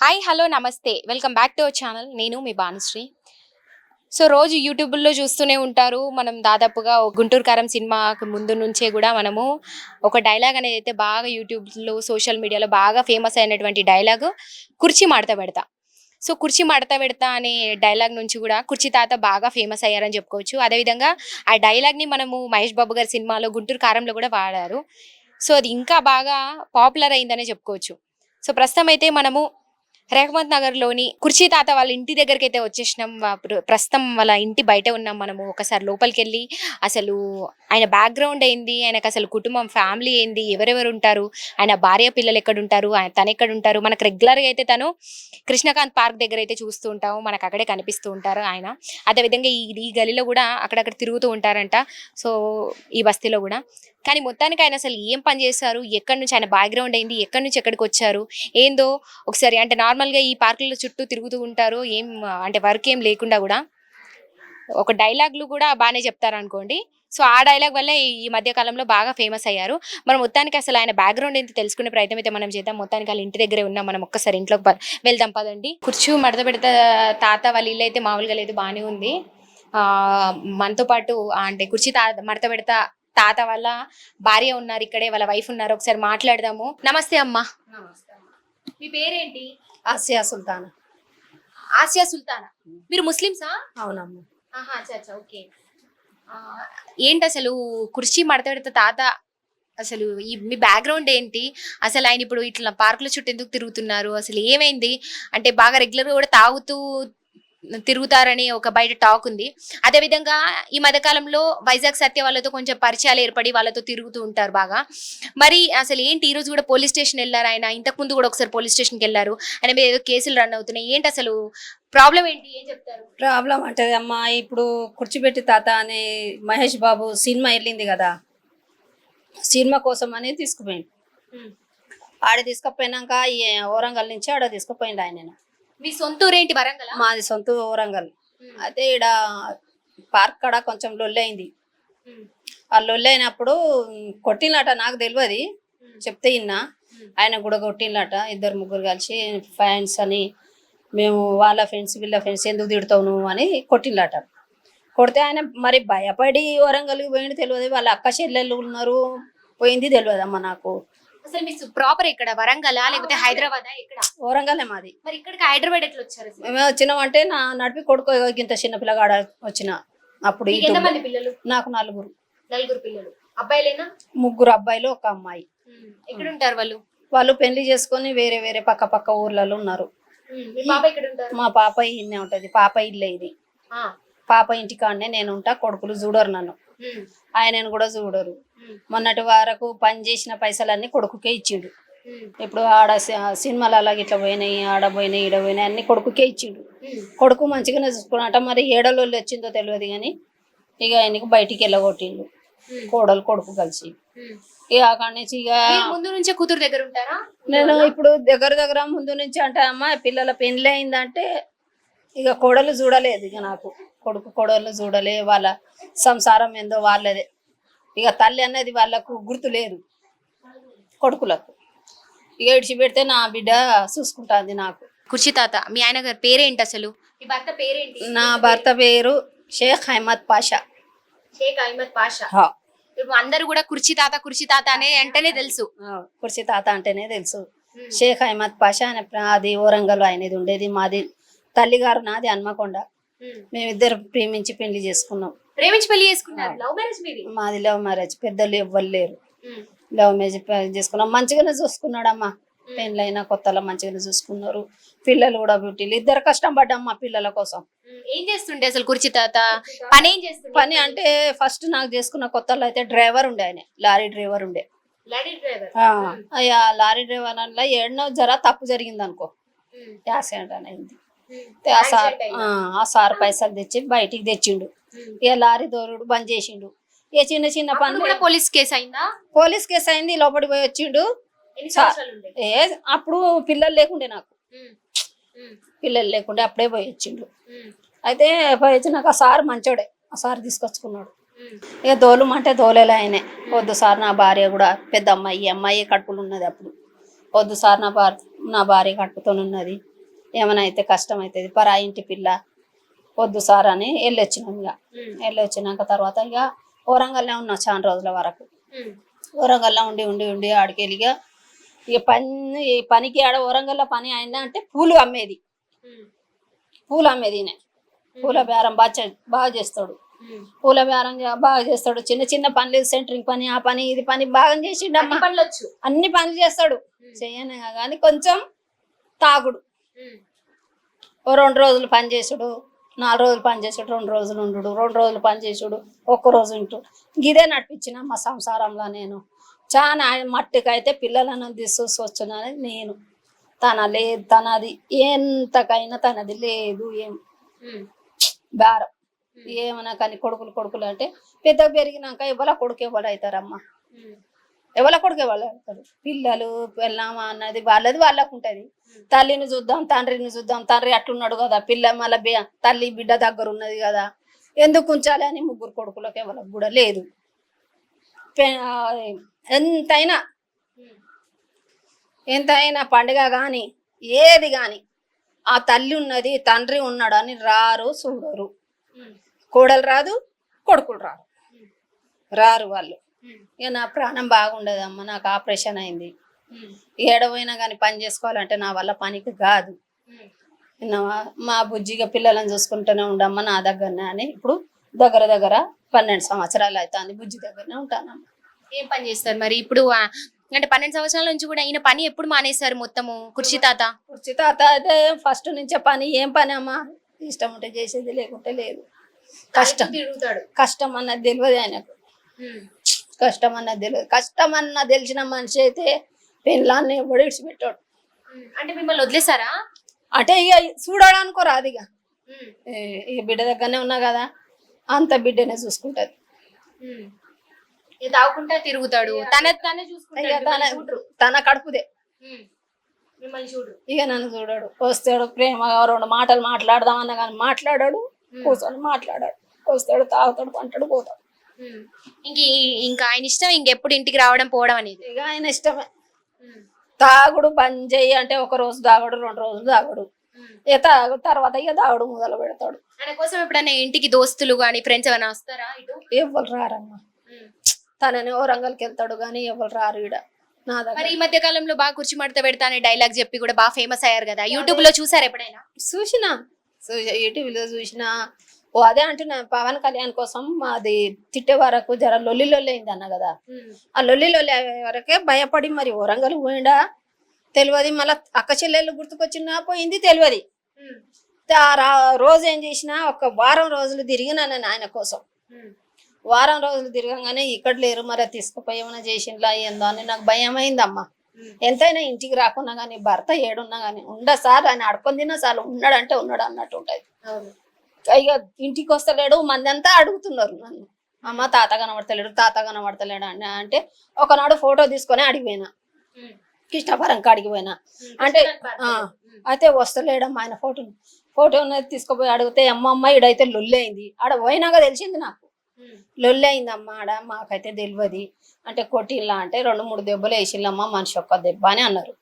Hi hello నమస్తే. Welcome back to our channel నేను మీ భానుశ్రీ సో రోజు యూట్యూబ్లో చూస్తూనే ఉంటారు. మనం దాదాపుగా గుంటూరు కారం సినిమాకి ముందు నుంచే కూడా మనము ఒక డైలాగ్ అనేది అయితే బాగా యూట్యూబ్లో సోషల్ మీడియాలో బాగా ఫేమస్ అయినటువంటి డైలాగ్ కుర్చీ మడత పెడతా. సో కుర్చీ మడత పెడతా అనే డైలాగ్ నుంచి కూడా కుర్చీ తాత బాగా ఫేమస్ అయ్యారని చెప్పుకోవచ్చు. అదేవిధంగా ఆ డైలాగ్ని మనము మహేష్ బాబు గారి సినిమాలో గుంటూరు కారంలో కూడా వాడారు. సో అది ఇంకా బాగా పాపులర్ అయిందనే చెప్పుకోవచ్చు. సో ప్రస్తుతం అయితే మనము రేఖమత్ నగర్లోని కుర్చీ తాత వాళ్ళ ఇంటి దగ్గరికి అయితే వచ్చేసినాం ప్రస్తుతం వాళ్ళ ఇంటి బయట ఉన్నాం మనము. ఒకసారి లోపలికి వెళ్ళి అసలు ఆయన బ్యాక్గ్రౌండ్ ఏంది? ఆయనకు అసలు కుటుంబం ఫ్యామిలీ ఏంది? ఎవరెవరు ఉంటారు? ఆయన భార్య పిల్లలు ఎక్కడ ఉంటారు ఆయన తను ఎక్కడ ఉంటారు మనకు రెగ్యులర్గా అయితే తను కృష్ణకాంత్ పార్క్ దగ్గర అయితే చూస్తూ ఉంటాము. మనకు అక్కడే కనిపిస్తూ ఉంటారు ఆయన. అదేవిధంగా ఈ ఈ గలిలో కూడా అక్కడక్కడ తిరుగుతూ ఉంటారంట. సో ఈ బస్తీలో కూడా. కానీ మొత్తానికి ఆయన అసలు ఏం పని చేస్తారు ఎక్కడి నుంచి ఆయన బ్యాక్గ్రౌండ్ అయింది ఎక్కడి నుంచి ఎక్కడికి వచ్చారు? ఏందో ఒకసారి అంటే నార్మల్గా ఈ పార్కుల చుట్టూ తిరుగుతూ ఉంటారు. ఏం అంటే వర్క్ ఏం లేకుండా కూడా. ఒక డైలాగ్లు కూడా బాగానే చెప్తారు అనుకోండి సో ఆ డైలాగ్ వల్ల ఈ మధ్య కాలంలో బాగా ఫేమస్ అయ్యారు. మనం మొత్తానికి అసలు ఆయన బ్యాక్గ్రౌండ్ ఏంటి తెలుసుకునే ప్రయత్నం అయితే మనం చేద్దాం. మొత్తానికి వాళ్ళ ఇంటి దగ్గరే ఉన్నాం. మనం ఒక్కసారి ఇంట్లోకి ప- వెళ్దాం పదండి. కుర్చీ మడత పెడతా తాత వాళ్ళ ఇల్లు అయితే మామూలుగా లేదు బాగానే ఉంది. ఆ మనతో పాటు అంటే కుర్చీ తా మడత పెడతా తాత వాళ్ళ భార్య ఉన్నారు ఇక్కడే వాళ్ళ వైఫ్ ఉన్నారు. ఒకసారి మాట్లాడదాము. నమస్తే అమ్మా. మీ పేరేంటి? ఆసియా సుల్తాన్. ఆసియా సుల్తానా? మీరు ముస్లిమ్సా? అవునమ్మా. ఆహా అచ్చా అచ్చా ఓకే. ఏంటి అసలు కుర్చీ మడత తాత? అసలు ఈ మీ బ్యాక్గ్రౌండ్ ఏంటి? అసలు ఆయన ఇప్పుడు ఇట్లా పార్కుల చుట్టూ ఎందుకు తిరుగుతున్నారు? అసలు ఏమైంది? అంటే బాగా రెగ్యులర్గా కూడా తాగుతూ తిరుగుతారని ఒక బయట టాక్ ఉంది. అదే విధంగా ఈ మధ్యకాలంలో వైజాగ్ సత్య వాళ్ళతో కొంచెం పరిచయాలు ఏర్పడి వాళ్ళతో తిరుగుతూ ఉంటారు బాగా. మరి అసలు ఏంటి ఈ రోజు కూడా పోలీస్ స్టేషన్ వెళ్ళారు ఆయన? ఇంతకు ముందు కూడా ఒకసారి పోలీస్ స్టేషన్కి వెళ్ళారు. ఆయన మీద ఏదో కేసులు రన్ అవుతున్నాయి. ఏంటి అసలు ప్రాబ్లం ఏంటి? ఏం చెప్తారు? ప్రాబ్లం అంటే అమ్మా ఇప్పుడు కుర్చిపెట్టి తాత అనే మహేష్ బాబు సినిమా వెళ్ళింది కదా? సినిమా కోసం అని తీసుకుపోయింది ఆడ తీసుకుపోయినాక ఈ ఓరంగల్ నుంచి ఆడ తీసుకుపోయింది ఆయన మీ సొంత ఊరేంటి వరంగల్? మాది సొంత ఓరంగల్ అయితే ఈడ పార్క్ కాడ కొంచెం లొల్లి అయింది ఆ లొల్లి అయినప్పుడు కొట్టినట నాకు తెలియదు చెప్తే ఇన్నా. ఆయన కూడా కొట్టినట ఇద్దరు ముగ్గురు కలిసి ఫ్యాన్స్ అని మేము వాళ్ళ ఫ్రెండ్స్ వీళ్ళ ఫ్రెండ్స్ ఎందుకు తిడతావు నువ్వు అని కొట్టినట కొడితే ఆయన మరి భయపడి వరంగల్కి పోయింది తెలియదు వాళ్ళ అక్క చెల్లెళ్ళు ఉన్నారు. పోయింది తెలియదు అమ్మ నాకు. అసలు మీ ప్రాపర్ ఇక్కడ వరంగల్? లేకపోతే హైదరాబాద్? ఇక్కడ వరంగలే మాది. మరి ఇక్కడికి హైదరాబాద్ ఎట్లా వచ్చారు? మేము వచ్చినామంటే నా నడిపి కొడుకు ఇంత చిన్న పిల్లగాడ వచ్చిన. అప్పుడు మీకు ఇటు ఎంతమంది పిల్లలు? నాకు నలుగురు. నలుగురు పిల్లలు. అబ్బాయిలేనా? ముగ్గురు అబ్బాయిలు ఒక అమ్మాయి. ఎక్కడ ఉంటారు వాళ్ళు? వాళ్ళు పెళ్ళి చేసుకొని వేరే వేరే పక్క పక్క ఊర్లలో ఉన్నారు. మీ పాప ఇన్నే ఉంటది. పాప ఇల్లే ఇది. పాప ఇంటికాడనే నేను ఉంటా. కొడుకులు చూడరు నన్ను. ఆయనను కూడా చూడరు. మొన్నటి వరకు పని చేసిన పైసలన్నీ కొడుకుకే ఇచ్చిండు. ఇప్పుడు ఆడ సినిమాలు అలాగ ఇట్లా పోయినాయి ఆడ పోయినాయి ఈడ పోయినాయి అన్ని కొడుకుకే ఇచ్చిండు. కొడుకు మంచిగానే చూసుకున్నట మరి ఏడలో వచ్చిందో తెలియదు కానీ ఇక ఆయనకు బయటికి వెళ్ళగొట్టిండు. కోడలు కొడుకు కలిసి. ఇక అక్కడి నుంచి ఇక ముందు నుంచే కూతురు దగ్గర ఉంటారా నేను ఇప్పుడు దగ్గర దగ్గర ముందు నుంచి అంటే అమ్మ పిల్లల పెళ్ళి అయిందంటే ఇక కోడలు చూడలేదు ఇక నాకు కొడుకు కోడలు చూడలే వాళ్ళ సంసారం ఏందో వాళ్ళదే. ఇక తల్లి అనేది వాళ్ళకు గుర్తు లేదు కొడుకులకు. ఇక ఇడిచి పెడితే నా బిడ్డ చూసుకుంటుంది నాకు. కుర్చీ తాత మీ ఆయన గారి పేరేంటి అసలు? మీ భర్త పేరేంటి? నా భర్త పేరు షేక్ అహ్మద్ పాషా. షేక్ అహ్మద్ పాషా. అందరూ కూడా కుర్చీ తాత కుర్చీ తాత అనే అంటేనే తెలుసు. కుర్చీ తాత అంటేనే తెలుసు. షేక్ అహ్మద్ పాషా అనే అది ఓరంగల్ ఆయనది ఉండేది మాది తల్లిగారు నాది హన్మకొండ. మేమిద్దరు ప్రేమించి పెళ్ళి చేసుకున్నాం. ప్రేమించి పెళ్ళి చేసుకున్నారు. లవ్ మ్యారేజ్ మీది? మాది లవ్ మ్యారేజ్ పెద్దలు ఎవ్వరు లేరు. ఉమ్. లవ్ మ్యారేజ్ చేసుకున్నాం. మంచిగానే చూసుకున్నాడమ్మా. పెళ్ళైనా కొత్తలో మంచిగానే చూసుకున్నారు. పిల్లలు కూడా బ్యూటీలు ఇద్దరు కష్టం పడ్డాం మా పిల్లల కోసం. ఏం చేస్తుండే అసలు కుర్చీ తాత? పని ఏం చేస్తుండే పని అంటే ఫస్ట్ నాకు చేసుకున్న కొత్తలో అయితే డ్రైవర్ ఉండే ఆయన. లారీ డ్రైవర్ ఉండే. లారీ డ్రైవర్ ఆ, అయ్యా లారీ డ్రైవర్ అట్లా ఏడనో జర తప్పు జరిగింది అనుకో యాక్సిడెంట్ అని అయింది. ఆ సార్ ఆ, సార్ పైసలు తెచ్చి బయటికి తెచ్చిండు. ఇక లారీ దోరుడు బంద్ చేసిండు. ఇక చిన్న చిన్న పనులు కూడా పోలీస్ కేసు అయిందా? పోలీస్ కేసు అయింది లోపలికి పోయి వచ్చిండు. ఏ అప్పుడు పిల్లలు లేకుండే నాకు. పిల్లలు లేకుండే అప్పుడే పోయి వచ్చిండు. అయితే పోయి వచ్చినాక ఆ సార్ మంచోడే ఆ సార్ తీసుకొచ్చుకున్నాడు. ఇక దోలుమంటే దోలేలే ఆయనే. వద్దు సార్ నా భార్య కూడా పెద్ద అమ్మాయి అమ్మాయి కడుపులు ఉన్నది అప్పుడు. వద్దు సార్ నా భార్య నా భార్య కట్టుతోనున్నది ఏమైనా అయితే కష్టం అవుతుంది పరా ఇంటి పిల్ల వద్దు సార్ అని వెళ్ళొచ్చినాం ఇక వెళ్ళొచ్చినాక తర్వాత ఇక వరంగల్లో ఉన్నా చాలా రోజుల వరకు. వరంగల్లో ఉండి ఉండి ఉండి ఆడికి వెళ్ళి ఇక పని ఈ పనికి ఆడ వరంగల్లో పని అయినా అంటే పూలు అమ్మేది. పూలు అమ్మేది పూల బేరం బాగా బాగా చేస్తాడు. పూల బేరం బాగా చేస్తాడు. చిన్న చిన్న పనులు సెంటరింగ్ పని ఆ పని ఇది పని బాగా పనులొచ్చు. అన్ని పనులు చేస్తాడు. చేయను కానీ కొంచెం తాగుడు. ఓ రెండు రోజులు పని చేసుడు నాలుగు రోజులు పని చేసుడు రెండు రోజులు ఉండు రెండు రోజులు పని చేసుడు ఒక్క రోజు ఉంటు ఇదే నడిపించిన మా సంసారంలో నేను. చాలా మట్టికైతే పిల్లలను తీసుకొచ్చునని నేను. తన లేదు తనది ఎంతకైనా తనది లేదు ఏం. బేరం ఏమన్నా కానీ కొడుకులు కొడుకులు అంటే పెద్ద పెరిగినాక ఎవల కొడుకు ఎవరు కొడుకు ఎవరు పిల్లలు పెళ్ళామా అన్నది వాళ్ళది వాళ్ళకు ఉంటది. తల్లిని చూద్దాం తండ్రిని చూద్దాం తండ్రి అట్లున్నాడు కదా పిల్ల మళ్ళీ బి- తల్లి బిడ్డ దగ్గర ఉన్నది కదా ఎందుకు ఉంచాలి అని ముగ్గురు కొడుకులకు ఎవరికి కూడా లేదు. ఎంతైనా ఎంతైనా పండుగ కానీ ఏది కానీ ఆ తల్లి ఉన్నది తండ్రి ఉన్నాడు అని రారు చూడరు. కోడలు రాదు కొడుకులు రారు. రారు వాళ్ళు. ఇక నా ప్రాణం బాగుండదమ్మా నాకు ఆపరేషన్ అయింది. ఏడవైనా కానీ పని చేసుకోవాలంటే నా వల్ల పనికి కాదు? మా బుజ్జిగా పిల్లలను చూసుకుంటూనే ఉండమ్మా నా దగ్గరనే అని ఇప్పుడు దగ్గర దగ్గర పన్నెండు సంవత్సరాలు అవుతుంది బుజ్జి దగ్గరనే ఉంటానమ్మా. ఏం పని చేస్తారు మరి? ఇప్పుడు అంటే పన్నెండు సంవత్సరాల నుంచి కూడా ఈయన పని ఎప్పుడు మానేశారు మొత్తము? కుర్చీ తాత? కుర్చీ తాత అయితే ఫస్ట్ నుంచే పని. ఏం పని అమ్మా? ఇష్టం ఉంటే చేసేది లేకుంటే లేదు. కష్టం. తిరుగుతాడు. కష్టం అన్నది తెలియదు ఆయనకు. కష్టం అన్నది తెలియదు కష్టం అన్న తెలిసిన మనిషి అయితే పెళ్ళాన్ని ఎవడు ఇడిచిపెట్టాడు అంటే మిమ్మల్ని వదిలేసారా అంటే ఇక చూడడానికో రాదు ఇక ఈ బిడ్డ దగ్గరనే ఉన్నా కదా అంత బిడ్డనే చూసుకుంటది. తాగుకుంటా తిరుగుతాడు. తన తనే ఇక చూసుకుంటాడు తన కడుపుదే. ఇక నన్ను చూడాడు. వస్తాడు ప్రేమగా రెండు మాటలు మాట్లాడదామన్నా కానీ మాట్లాడాడు కూర్చొని మాట్లాడాడు. వస్తాడు తాగుతాడు పంటాడు పోతాడు. ఇంక ఇంకా ఆయన ఇష్టం ఇంకెప్పుడు ఇంటికి రావడం పోవడం అనేది. ఇక ఆయన ఇష్టమే. తాగుడు బంద్ చెయ్యి అంటే ఒక రోజు తాగడు రెండు రోజులు తాగడు. ఇక తాగు తర్వాత ఇక తాగుడు మొదలు పెడతాడు. ఆయన కోసం ఎప్పుడైనా ఇంటికి దోస్తులు గాని ఫ్రెండ్స్ ఏమైనా వస్తారా ఇటు? ఎవరు రారమ్మా. తనని వరంగల్కి వెళ్తాడు కానీ ఎవరు రారు ఈడ. నా మరి దగ్గర ఈ మధ్య కాలంలో బాగా కుర్చీ మడత పెడతా అనే డైలాగ్ చెప్పి కూడా బాగా ఫేమస్ అయ్యారు కదా. యూట్యూబ్లో చూసారు ఎప్పుడైనా? చూసిన. యూట్యూబ్లో చూసిన ఓ అదే అంటున్నా పవన్ కళ్యాణ్ కోసం అది తిట్టే వరకు జర లొల్లి లొల్లి అయింది అన్న కదా. ఆ లొల్లి లొల్లి అయ్యే వరకే భయపడి మరి వరంగల్ పోయిండా? తెలియదు మళ్ళీ అక్క చెల్లెళ్ళు గుర్తుకొచ్చినా పోయింది తెలియదు. రోజు ఏం చేసినా ఒక వారం రోజులు తిరిగినా నేను ఆయన కోసం. వారం రోజులు తిరగంగానే ఇక్కడ లేరు మరి తీసుకుపోయి ఏమైనా చేసిండ్లా ఏందో అని నాకు భయం అయిందమ్మా ఎంతైనా ఇంటికి రాకున్నా కానీ భర్త ఏడున్నా కానీ ఉండ సార్ ఆయన అడుకొని తిన్నా సార్ ఉన్నాడంటే ఉన్నాడు అన్నట్టు ఉంటుంది. ఇక ఇంటికి వస్తలేడు మంది అంతా అడుగుతున్నారు నన్ను. అమ్మ తాత కనబడతలేడు తాత కనబడతలేడు అని అంటే ఒకనాడు ఫోటో తీసుకొని అడిగిపోయినా. కృష్ణపురం కాడికి పోయినా. అంటే అయితే వస్తలేడమ్మా ఆయన ఫోటో. ఫోటో తీసుకుపోయి అడిగితే అమ్మమ్మ ఈడైతే లొల్లి అయింది ఆడ పోయినాక తెలిసింది నాకు. లొల్లి అయిందమ్మా ఆడ మాకైతే తెలియదు అంటే కొట్టిల్లా అంటే రెండు మూడు దెబ్బలు వేసిల్లమ్మ మనిషి ఒక్క దెబ్బ అని అన్నారు.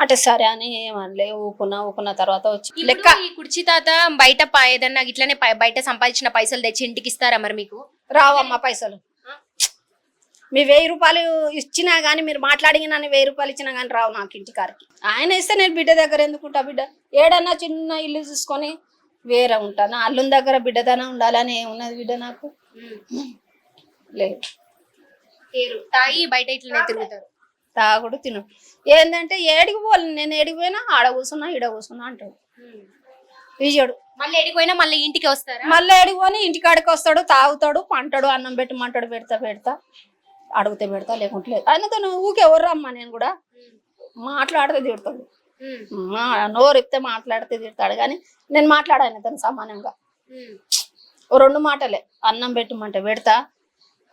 అంటే సరే అని ఏమనలే ఊకున్నా ఊకున్న తర్వాత వచ్చి లెక్క ఈ కుర్చీ తాత బయట ప- ఏదన్నా ఇట్లనే ప- బయట సంపాదించిన పైసలు తెచ్చి ఇంటికి ఇస్తారా మరి మీకు? రావమ్మా పైసలు. మీ వెయ్యి రూపాయలు ఇచ్చినా కానీ మీరు మాట్లాడిన వెయ్యి రూపాయలు ఇచ్చినా కానీ రావు నాకు ఇంటి కారికి ఆయన ఇస్తే నేను బిడ్డ దగ్గర ఎందుకుంటా బిడ్డ? ఏడన్నా చిన్న ఇల్లు చూసుకొని వేరే ఉంటాను? అల్లుని దగ్గర బిడ్డతనం ఉండాలని ఏమున్నది బిడ్డ నాకు? లేదు. తాగి బయట ఇట్లనే తిరుగుతారు. తాగుడు తిను. ఏంటంటే ఏడికి పోవాలి నేను ఏడికి పోయినా ఆడ కూర్చున్నా ఈడ కూర్చున్నా అంటాడు. విజయుడు. మళ్ళీ ఎడిపోయినా మళ్ళీ ఇంటికి వస్తారా? మళ్ళీ ఏడికి పోని ఇంటికాడికి వస్తాడు తాగుతాడు పంటాడు అన్నం పెట్టమంటాడు పెడతా పెడతా అడిగితే పెడతా లేకుంటే లేదు. ఆయనతో నువ్వు ఊకే ఎవరు రమ్మా నేను కూడా. మాట్లాడితే తిడతాడు నోరు ఇప్పితే మాట్లాడితే తిడతాడు కానీ నేను మాట్లాడాను తను సమానంగా. ఓ రెండు మాటలే. అన్నం పెట్టమంటే పెడతా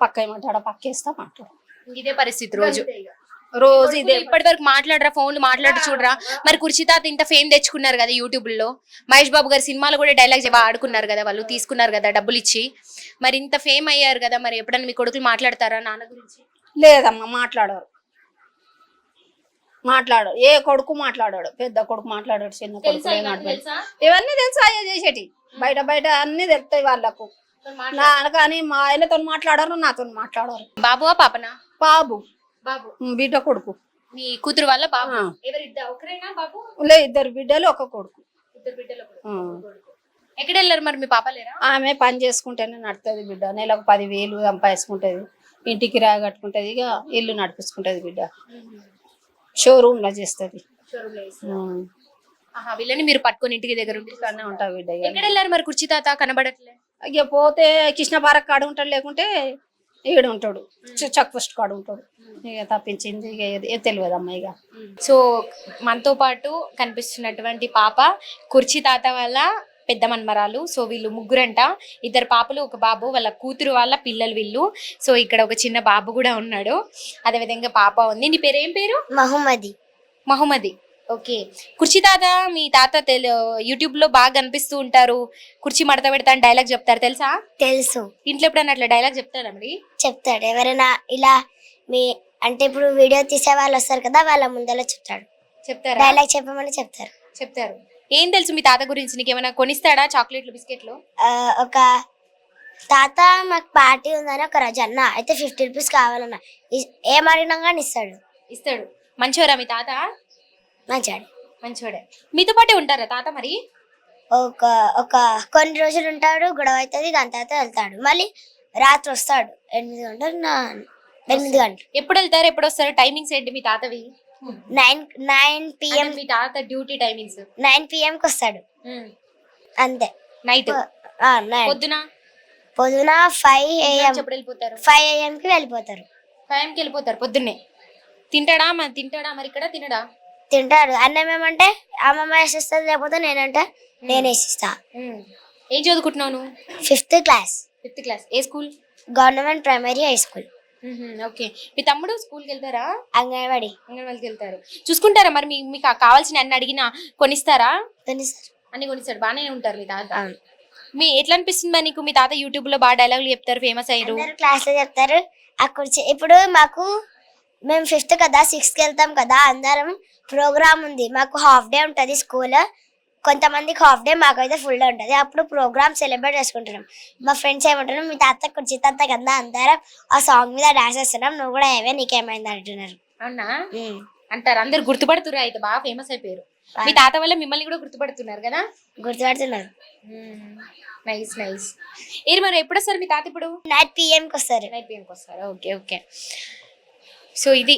పక్క ఏమంటాడా పక్కేస్తా మాట్లాడు. ఇదే పరిస్థితి రోజు. రోజు ఇదే. ఇప్పటి వరకు మాట్లాడరా ఫోన్లు మాట్లాడి చూడరా. మరి కుర్చీ తాత ఇంత ఫేమ్ తెచ్చుకున్నారు కదా యూట్యూబ్లో మహేష్ బాబు గారి సినిమాలు కూడా డైలాగ్స్ ఆడుకున్నారు కదా వాళ్ళు తీసుకున్నారు కదా డబ్బులు ఇచ్చి. మరి ఇంత ఫేమ్ అయ్యారు కదా మరి ఎప్పుడైనా మీ కొడుకులు మాట్లాడతారా నాన్న గురించి? లేదమ్మా మాట్లాడరు. మాట్లాడు ఏ కొడుకు మాట్లాడాడు పెద్ద కొడుకు మాట్లాడాడు చిన్న కొడుకు ఇవన్నీ తెలుసా? అయ్యే చేసేటి? బయట బయట అన్ని తెలుస్తాయి వాళ్ళకు. నా కానీ మా ఆయనతో మాట్లాడారు నాతో మాట్లాడారు. బాబువా పాపనా? బాబు. బాబు. బిడ్డ కొడుకు. మీ కూతురు వల్ల బాబు. ఎవరిద్దరు ఒకరేనా బాబు? లే ఇద్దరు బిడ్డలు ఒక కొడుకు. ఇద్దరు బిడ్డలు. కొడుకు. ఎక్కడ వెళ్ళారు మరి మీ పాప లేరా? ఆమె పని చేసుకుంటేనే నడుతుంది బిడ్డ. నెలకు పదివేలు సంపాదించుకుంటది. ఇంటికి రా కట్టుకుంటది ఇక ఇల్లు నడిపించుకుంటది బిడ్డ. షోరూమ్లో చేస్తుంది. వీళ్ళని మీరు పట్టుకొని ఇంటికి దగ్గర ఉంటా బిడ్డ. ఎక్కడ వెళ్ళారు మరి కుర్చీ తాత? కనబడట్లే. ఇక పోతే కృష్ణ పార్క్ కాడ ఉంటాడు లేకుంటే ఈడ ఉంటాడు. చెక్ పోస్ట్ కాడ ఉంటాడు. ఇక తప్పించింది ఇక ఏది- ఏది తెలియదు అమ్మ ఇక సో మనతో పాటు కనిపిస్తున్నటువంటి పాప కుర్చీ తాత వాళ్ళ పెద్ద మన్మరాలు. సో వీళ్ళు ముగ్గురంట. ఇద్దరు పాపలు ఒక బాబు వాళ్ళ కూతురు వాళ్ళ పిల్లలు వీళ్ళు. సో ఇక్కడ ఒక చిన్న బాబు కూడా ఉన్నాడు. అదేవిధంగా పాప ఉంది. నీ పేరు ఏం పేరు? మహమ్మది. మహమ్మది. ఓకే. కుర్చీ తాత మీ తాత తెలు యూట్యూబ్లో బాగా కనిపిస్తూ ఉంటారు. కుర్చీ మడత పెడతా అని డైలాగ్ చెప్తారు తెలుసా? తెలుసు. ఇంట్లో ఎప్పుడన్నా అట్లా డైలాగ్ చెప్తారా మరి? చెప్తాడు. ఎవరైనా ఇలా మీ అంటే ఇప్పుడు వీడియో తీసే వాళ్ళు వస్తారు కదా వాళ్ళ ముందర చెప్తాడు. చెప్తారా? డైలాగ్ చెప్పమని చెప్తారు. చెప్తారు. ఏం తెలుసు మీ తాత గురించి? నీకు ఏమైనా కొనిస్తాడా చాక్లెట్లు బిస్కెట్లు? ఆ, ఒక తాత మాకు పార్టీ ఉందని ఒక రోజు అన్న అయితే ఫిఫ్టీ రూపీస్ కావాలన్న. ఇ- ఏం అడిగినా కానీ ఇస్తాడు. ఇస్తాడు. మంచివారా మీ తాత? మంచాడు. మంచివాడే మీతో పాటే ఉంటారా తాత మరి? ఒక ఒక కొన్ని రోజులు ఉంటాడు గొడవ అవుతుంది దాని తర్వాత వెళ్తాడు. మళ్ళీ రాత్రి వస్తాడు. ఎనిమిది గంటలు నా ఎనిమిది గంటలు. ఎప్పుడు వెళ్తారు? ఎప్పుడు వస్తారు? టైమింగ్స్ ఏంటి మీ తాతవి? నైన్ నైన్ పిఎం మీ తాత డ్యూటీ టైమింగ్స్. నైన్ పిఎంకి వస్తాడు. అంతే. నైట్? పొద్దున? పొద్దున ఫైవ్ ఏఎం వెళ్ళిపోతారు? ఫైవ్ ఏఎంకి వెళ్ళిపోతారు. టైంకి వెళ్ళిపోతారు పొద్దున్నే. తింటాడా మరి తింటాడా మరి ఇక్కడ? తినడా? తింటాడు అన్నం ఏమంటే అమ్మమ్మ వేసిస్తుంది లేకపోతే నేనంటే నేను వేసిస్తా. ఏం చదువుకుంటున్నావు నువ్వు? ఫిఫ్త్ క్లాస్ ఫిఫ్త్ క్లాస్ ఏ school government primary high school okay. మీ తమ్ముడు స్కూల్కి వెళ్తారా? అంగన్వాడి. అంగన్వాడికి వెళ్తారు. చూసుకుంటారా మరి? మీ మీకు కావాల్సిన అన్ని అడిగినా కొనిస్తారా? కొనిస్తారు. అన్ని కొనిస్తాడు బాగానే ఉంటారు మీ తాత. మీ ఎట్లా అనిపిస్తుంది మరి నీకు? మీ తాత యూట్యూబ్లో బాగా డైలాగులు చెప్తారు ఫేమస్ అయ్యారు. క్లాస్లో చెప్తారు. అక్కడ ఇప్పుడు మాకు మేము ఫిఫ్త్ కదా సిక్స్త్ వెళ్తాం కదా అందరం ప్రోగ్రామ్ ఉంది. మాకు హాఫ్ డే ఉంటుంది స్కూల్ కొంతమందికి హాఫ్ డే మాకైతే ఫుల్ డే ఉంటుంది. అప్పుడు ప్రోగ్రామ్ సెలబ్రేట్ చేసుకుంటున్నాం. మా ఫ్రెండ్స్ ఏమంటున్నారు మీ తాత కుర్చీ తాత కదా అందరం ఆ సాంగ్ మీద డాన్స్ చేస్తున్నాం. నువ్వు కూడా ఏమే నీకేమైంది? అంటున్నారు. అవునా. అంటారు. అందరు గుర్తుపడుతున్నారు అయితే బాగా ఫేమస్ అయిపోయారు. మీ తాత వల్ల మిమ్మల్ని కూడా గుర్తుపడుతున్నారు కదా? గుర్తుపడుతున్నారు. నైస్ నైస్ ఏరి మరి ఎప్పుడు వస్తారు మీ తాత ఇప్పుడు? నైట్ పిఎంకి వస్తారు. నైట్ పిఎంకి వస్తారు. Okay okay. సో ఇది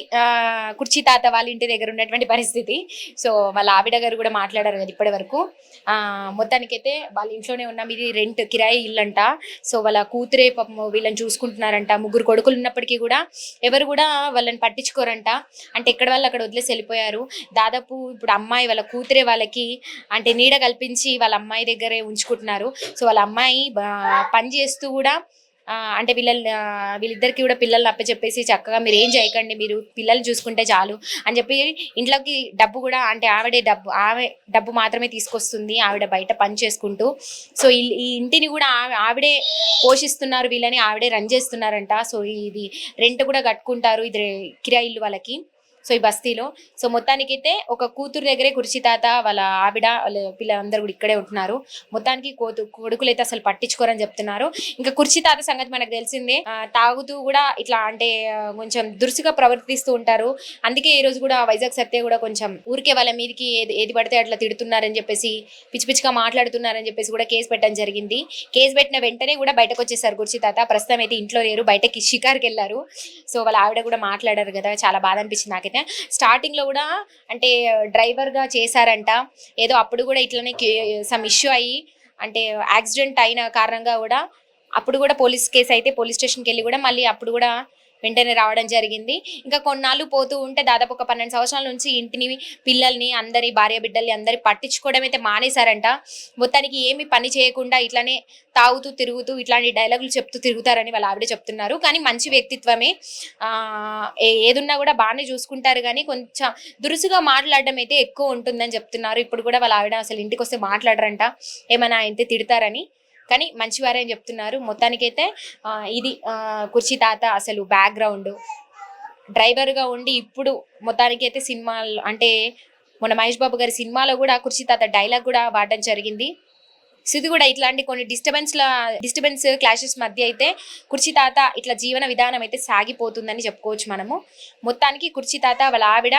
కుర్చీ తాత వాళ్ళ ఇంటి దగ్గర ఉన్నటువంటి పరిస్థితి. సో వాళ్ళ ఆవిడ గారు కూడా మాట్లాడారు కదా ఇప్పటి వరకు. మొత్తానికైతే వాళ్ళ ఇంట్లోనే ఉన్నాం. ఇది రెంట్ కిరాయి ఇల్లంట. సో వాళ్ళ కూతురే పాపం వీళ్ళని చూసుకుంటున్నారంట. ముగ్గురు కొడుకులు ఉన్నప్పటికీ కూడా ఎవరు కూడా వాళ్ళని పట్టించుకోరంట. అంటే ఎక్కడ వాళ్ళు అక్కడ వదిలేసి వెళ్ళిపోయారు. దాదాపు ఇప్పుడు అమ్మాయి వాళ్ళ కూతురే వాళ్ళకి అంటే నీడ కల్పించి వాళ్ళ అమ్మాయి దగ్గరే ఉంచుకుంటున్నారు. సో వాళ్ళ అమ్మాయి పని చేస్తూ కూడా అంటే వీళ్ళని వీళ్ళిద్దరికి కూడా పిల్లల్ని అప్పచెప్పేసి చక్కగా మీరు ఏం చేయకండి మీరు పిల్లలు చూసుకుంటే చాలు అని చెప్పి ఇంట్లోకి డబ్బు కూడా అంటే ఆవిడే డబ్బు ఆమె డబ్బు మాత్రమే తీసుకొస్తుంది ఆవిడ బయట పని చేసుకుంటూ. సో ఈ- ఈ ఇంటిని కూడా ఆవి- ఆవిడే పోషిస్తున్నారు వీళ్ళని ఆవిడే రన్ చేస్తున్నారంట. సో ఇది రెంట్ కూడా కట్టుకుంటారు ఇది కిరాయిల్లు ఇల్లు వాళ్ళకి. సో ఈ బస్తీలో. సో మొత్తానికైతే ఒక కూతురు దగ్గరే కుర్చీ తాత వాళ్ళ ఆవిడ వాళ్ళ పిల్లలందరూ కూడా ఇక్కడే ఉంటున్నారు. మొత్తానికి కోతు కొడుకులు అయితే అసలు పట్టించుకోరని చెప్తున్నారు. ఇంకా కుర్చీ తాత సంగతి మనకు తెలిసిందే. తాగుతూ కూడా ఇట్లా అంటే కొంచెం దురుసుగా ప్రవర్తిస్తూ ఉంటారు. అందుకే ఈ రోజు కూడా వైజాగ్ సత్య కూడా కొంచెం ఊరికే వాళ్ళ మీదకి ఏది ఏది పడితే అట్లా తిడుతున్నారని చెప్పేసి పిచ్చి పిచ్చిగా మాట్లాడుతున్నారని చెప్పేసి కూడా కేసు పెట్టడం జరిగింది. కేసు పెట్టిన వెంటనే కూడా బయటకు వచ్చేసారు కుర్చీ తాత. ప్రస్తుతం అయితే ఇంట్లో లేరు బయటకి షికార్కి వెళ్ళారు సో వాళ్ళ ఆవిడ కూడా మాట్లాడారు కదా చాలా బాధ అనిపించింది నాకైతే. స్టార్టింగ్లో కూడా అంటే డ్రైవర్గా చేశారంట. ఏదో అప్పుడు కూడా ఇట్లనే సమ్ ఇష్యూ అయ్యి అంటే యాక్సిడెంట్ అయిన కారణంగా కూడా అప్పుడు కూడా పోలీస్ కేసు అయితే పోలీస్ స్టేషన్కి వెళ్ళి కూడా మళ్ళీ అప్పుడు కూడా వెంటనే రావడం జరిగింది. ఇంకా కొన్నాళ్ళు పోతూ ఉంటే దాదాపు ఒక పన్నెండు సంవత్సరాల నుంచి ఇంటిని పిల్లల్ని అందరి భార్య బిడ్డల్ని అందరి పట్టించుకోవడం అయితే మానేశారంట. మొత్తానికి ఏమి పని చేయకుండా ఇట్లానే తాగుతూ తిరుగుతూ ఇట్లాంటి డైలాగులు చెప్తూ తిరుగుతారని వాళ్ళ ఆవిడ చెప్తున్నారు. కానీ మంచి వ్యక్తిత్వమే. ఏ- ఏదున్నా కూడా బాగానే చూసుకుంటారు కానీ కొంచెం దురుసుగా మాట్లాడడం అయితే ఎక్కువ ఉంటుందని చెప్తున్నారు. ఇప్పుడు కూడా వాళ్ళ ఆవిడ అసలు ఇంటికి వస్తే మాట్లాడరంట. ఏమైనా అయితే తిడతారని. కానీ మంచివారే అని చెప్తున్నారు. మొత్తానికైతే ఇది కుర్చీ తాత అసలు బ్యాక్గ్రౌండ్ డ్రైవర్గా ఉండి ఇప్పుడు మొత్తానికి అయితే సినిమాలు అంటే మన మహేష్ బాబు గారి సినిమాలో కూడా కుర్చీ తాత డైలాగ్ కూడా వాడడం జరిగింది. సుది కూడా ఇట్లాంటి కొన్ని డిస్టర్బెన్స్ల డిస్టర్బెన్స్ క్లాషెస్ మధ్య అయితే కుర్చీ తాత ఇట్లా జీవన విధానం అయితే సాగిపోతుందని చెప్పుకోవచ్చు మనము. మొత్తానికి కుర్చీ తాత వాళ్ళ ఆవిడ